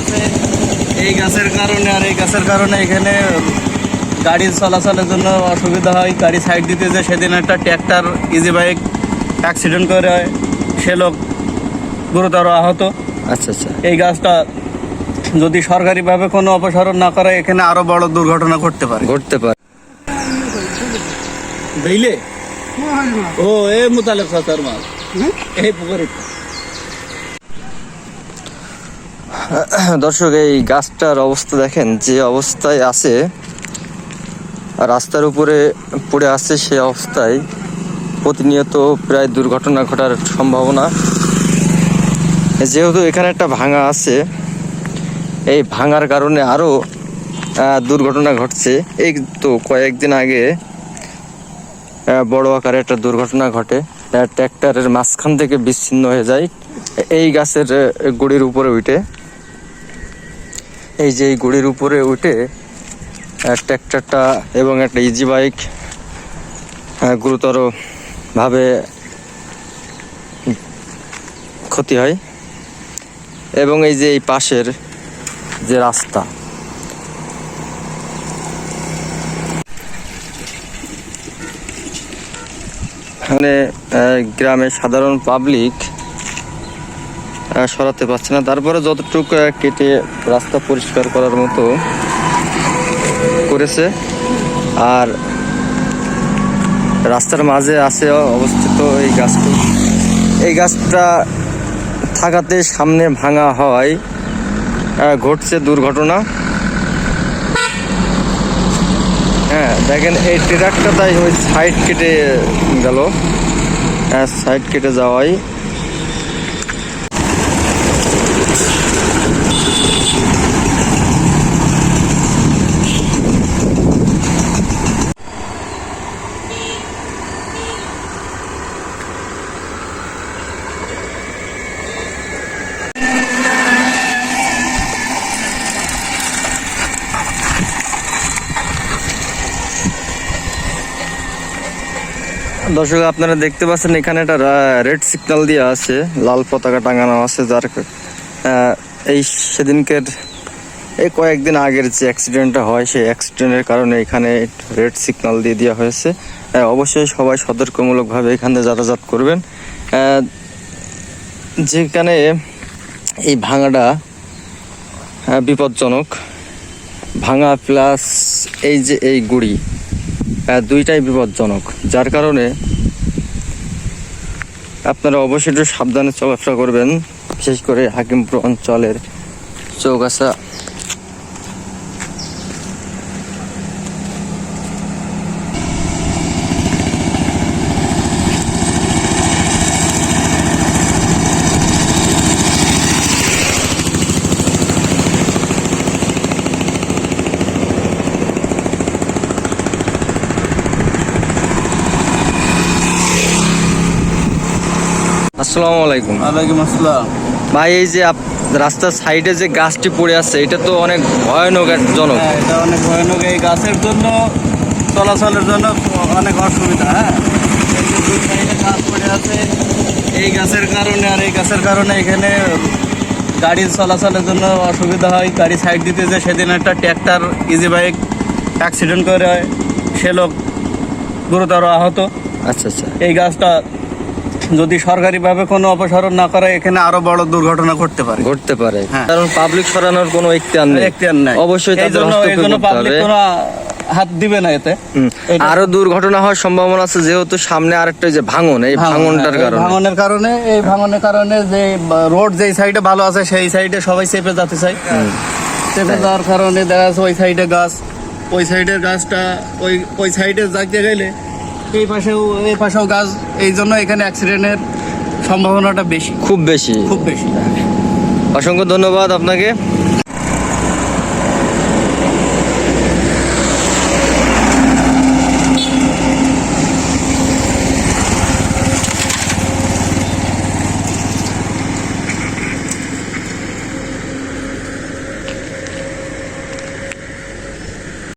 আছে। এই গাছের কারণে আর এই গাছের কারণে এখানে গাড়ি চলাচলের জন্য অসুবিধা হয়। গাড়ি সাইড দিতে যে সেদিন একটা ট্র্যাক্টর ইজি বাইক অ্যাক্সিডেন্ট করে হয় সে লোক গুরুতর আহত। আচ্ছা আচ্ছা। এই গাছটা যদি সরকারিভাবে কোনো অপসারণ না করে এখানে আরও বড় দুর্ঘটনা ঘটতে পারে। ঘটতে পারে। বুঝলে ও এ মুতালেব সাতার মাল। এই পুকুরে। দর্শক, এই গাছটার অবস্থা দেখেন, যে অবস্থায় আছে, রাস্তার উপরে পড়ে আছে সে অবস্থায় প্রতিনিয়ত প্রায় দুর্ঘটনা ঘটার সম্ভাবনা। যেহেতু এখানে একটা ভাঙা আছে, এই ভাঙার কারণে আরও দুর্ঘটনা ঘটছে। এই তো কয়েকদিন আগে বড় আকারে একটা দুর্ঘটনা ঘটে। ট্র্যাক্টরের মাঝখান থেকে বিচ্ছিন্ন হয়ে যায়। এই গাছের গুড়ির উপরে উঠে। এই যে এই গুড়ির উপরে উঠে ট্র্যাক্টরটা এবং একটা ইজি বাইক গুরুতর ভাবে ক্ষতি হয়। এবং এই যে এই পাশের যে রাস্তা এখানে গ্রামের সাধারণ পাবলিক সরাতে পারছে না। তারপরে যতটুকু কেটে রাস্তা পরিষ্কার করার মতো করেছে। আর রাস্তার মাঝে আছে অবস্থিত এই গাছটি। এই গাছটা থাকাতে সামনে ভাঙা হয়। ঘটছে দুর্ঘটনা। হ্যাঁ দেখেন, এই ট্রাকটা তাই ওই সাইড কেটে গেল। সাইড কেটে যাওয়াই দর্শক, আপনারা দেখতে পাচ্ছেন এখানে একটা রেড সিগন্যাল দিয়ে আছে, লাল পতাকা টাঙানো আছে, যার এই সেদিনকের, এই কয়েকদিন আগের যে অ্যাক্সিডেন্টটা হয়, সেই অ্যাক্সিডেন্টের কারণে এখানে রেড সিগন্যাল দিয়ে দেওয়া হয়েছে। অবশ্যই সবাই সতর্কমূলকভাবে এখানে যাতায়াত করবেন। যেখানে এই ভাঙাটা বিপজ্জনক। ভাঙা প্লাস এই যে এই গুড়ি দুইটাই বিপজ্জনক। যার কারণে আপনারা অবশ্যই একটু সাবধানে চলাফেরা করবেন। বিশেষ করে হাকিমপুর অঞ্চলের চৌগাছা আসসালামু আলাইকুম। ওয়ালাইকুম আসসালাম। ভাই এই যে রাস্তার সাইডে যে গাছটি পড়ে আছে এটা তো অনেক ভয়ানক জনক। হ্যাঁ এটা অনেক ভয়ানক। এই গাছের জন্য চলাচলের জন্য অনেক অসুবিধা হ্যাঁ? গাছ পড়ে আছে এই গাছের কারণে আর এই গাছের কারণে এখানে গাড়ি চলাচলের জন্য অসুবিধা হয়। গাড়ি সাইড দিতে যে সেদিন একটা ট্র্যাক্টর ইজি বাইক অ্যাক্সিডেন্ট করে হয় সে লোক গুরুতর আহত। আচ্ছা আচ্ছা। এই গাছটা যদি সরকারিভাবে কোনো অপসারণ না করে এখানে আরও বড় দুর্ঘটনা ঘটতে পারে। ঘটতে পারে। হ্যাঁ। কারণ পাবলিক সরানোর কোনো এখতিয়ার নেই। এখতিয়ার নাই। অবশ্যই তাদের হস্তক্ষেপ করতে হবে। হাত দিবে না এতে। আরও দুর্ঘটনা হওয়ার সম্ভাবনা আছে যেহেতু সামনে আরেকটা যে ভাঙন এই ভাঙনটার কারণে। ভাঙনের কারণে এই ভাঙনের কারণে যে রোড যেই সাইডে ভালো আছে সেই সাইডে সবাই চেপে যেতে চায়। চেপে যাওয়ার কারণে দেখা যাচ্ছে ওই সাইডে গাছ। ওই সাইডের গাছটা ওই ওই সাইডে যাইতে গেলে এই পাশেও এই পাশেও গাছ এই জন্য এখানে অ্যাক্সিডেন্টের সম্ভাবনাটা বেশি। খুব বেশি। খুব বেশি। অসংখ্য ধন্যবাদ আপনাকে।